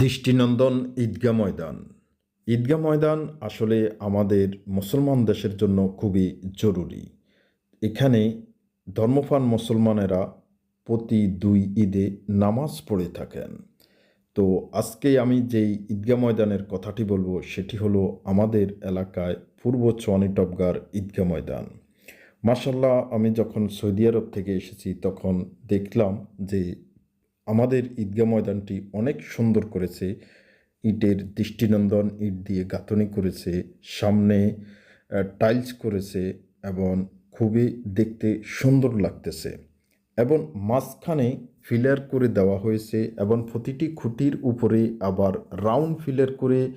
দৃষ্টিনন্দন ঈদগাহ ময়দান। ঈদগাহ ময়দান আসলে আমাদের মুসলমান দেশের জন্য খুবই জরুরি। এখানে ধর্মপ্রাণ মুসলমানেরা প্রতি দুই ঈদে নামাজ পড়ে থাকেন। তো আজকে আমি যেই ঈদগাহ ময়দানের কথাটি বলব, সেটি হলো আমাদের এলাকায় পূর্ব চুয়ানিটপগার ঈদগাহ ময়দান। মাসাল্লাহ আমি যখন সৌদি আরব থেকে এসেছি, তখন দেখলাম যে আমাদের ঈদগাহ ময়দানটি অনেক সুন্দর করেছে। ইটের দৃষ্টিনন্দন, ইট দিয়ে গাঁথনি করেছে, সামনে টাইলস করেছে এবং খুবই দেখতে সুন্দর লাগতেছে এবং মাঝখানে ফিলার করে দেওয়া হয়েছে এবং প্রতিটি খুঁটির উপরে আবার রাউন্ড ফিলার করে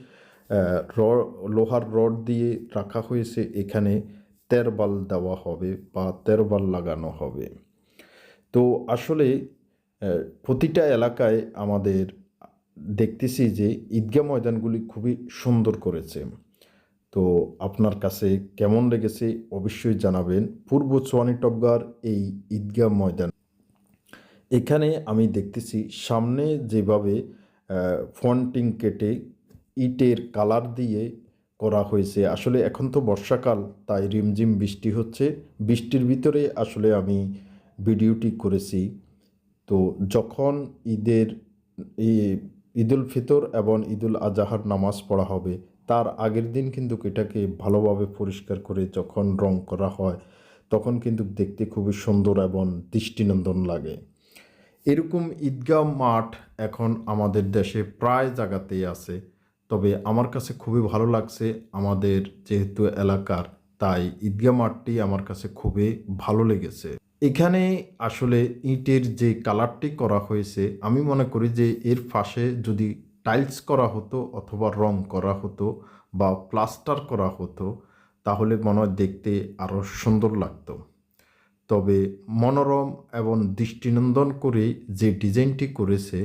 র- লোহার রড দিয়ে রাখা হয়েছে। এখানে তেরবাল দেওয়া হবে বা তেরবাল লাগানো হবে। তো আসলে প্রতিটা এলাকায় আমাদের দেখতেছি যে ঈদগাহ ময়দানগুলি খুবই সুন্দর করেছে। তো আপনার কাছে কেমন লেগেছে অবশ্যই জানাবেন। পূর্ব চুয়ানিটপগার এই ঈদগাহ ময়দান। এখানে আমি দেখতেছি সামনে যেভাবে ফন্টিং কেটে ইটের কালার দিয়ে করা হয়েছে। আসলে এখন তো বর্ষাকাল, তাই রিমঝিম বৃষ্টি হচ্ছে। বৃষ্টির ভিতরে আসলে আমি ভিডিওটি করেছি। তো যখন ঈদের ঈদুল ফিতর এবং ঈদুল আজহার নামাজ পড়া হবে, তার আগের দিন কিন্তু এটাকে ভালোভাবে পরিষ্কার করে যখন রং করা হয়, তখন কিন্তু দেখতে খুবই সুন্দর এবং দৃষ্টিনন্দন লাগে। এরকম ঈদগাহ মাঠ এখন আমাদের দেশে প্রায় জায়গাতেই আছে, তবে আমার কাছে খুবই ভালো লাগছে আমাদের যেহেতু এলাকার, তাই ঈদগাহ মাঠটি আমার কাছে খুবই ভালো লেগেছে। এখানে আসলে ইটের যে কালারটি করা হয়েছে, আমি মনে করি যে এর পাশে যদি টাইলস করা হতো অথবা রং করা হতো বা প্লাস্টার করা হতো, তাহলে মনে হয় দেখতে আরও সুন্দর লাগতো। তবে মনোরম এবং দৃষ্টিনন্দন করে যে ডিজাইনটি করেছে,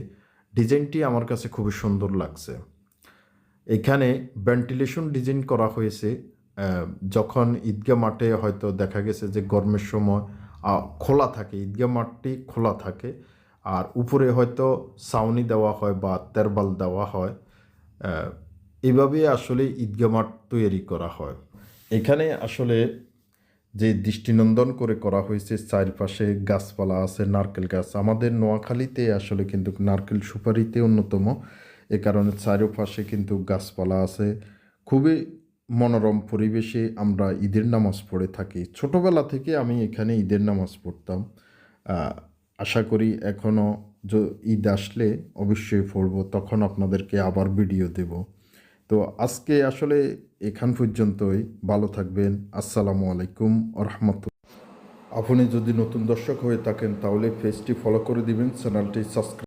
ডিজাইনটি আমার কাছে খুবই সুন্দর লাগছে। এখানে ভেন্টিলেশন ডিজাইন করা হয়েছে যখন ঈদগাহ মাঠে হয়তো দেখা গেছে যে গরমের সময় খোলা থাকে, ঈদগাহ মাঠটি খোলা থাকে। আর উপরে হয়তো ছাউনি দেওয়া হয় বা তেরবাল দেওয়া হয়। এভাবে আসলে ঈদগাহ মাঠ তৈরি করা হয়। এখানে আসলে যে দৃষ্টিনন্দন করে করা হয়েছে, চারপাশে গাছপালা আছে, নারকেল গাছ। আমাদের নোয়াখালীতে আসলে কিন্তু নারকেল সুপারিতে অন্যতম। এ কারণে চারপাশে কিন্তু গাছপালা আছে। খুবই মনোরম পরিবেশে আমরা ঈদের নামাজ পড়ে থাকি। ছোটোবেলা থেকে আমি এখানে ঈদের নামাজ পড়তাম। আশা করি এখনও ঈদ আসলে অবশ্যই পড়ব, তখন আপনাদেরকে আবার ভিডিও দেব। তো আজকে আসলে এখান পর্যন্তই, ভালো থাকবেন, আসসালামু আলাইকুম রহমতুল আপনি যদি নতুন দর্শক হয়ে থাকেন, তাহলে পেজটি ফলো করে দিবেন, চ্যানেলটি সাবস্ক্রাইব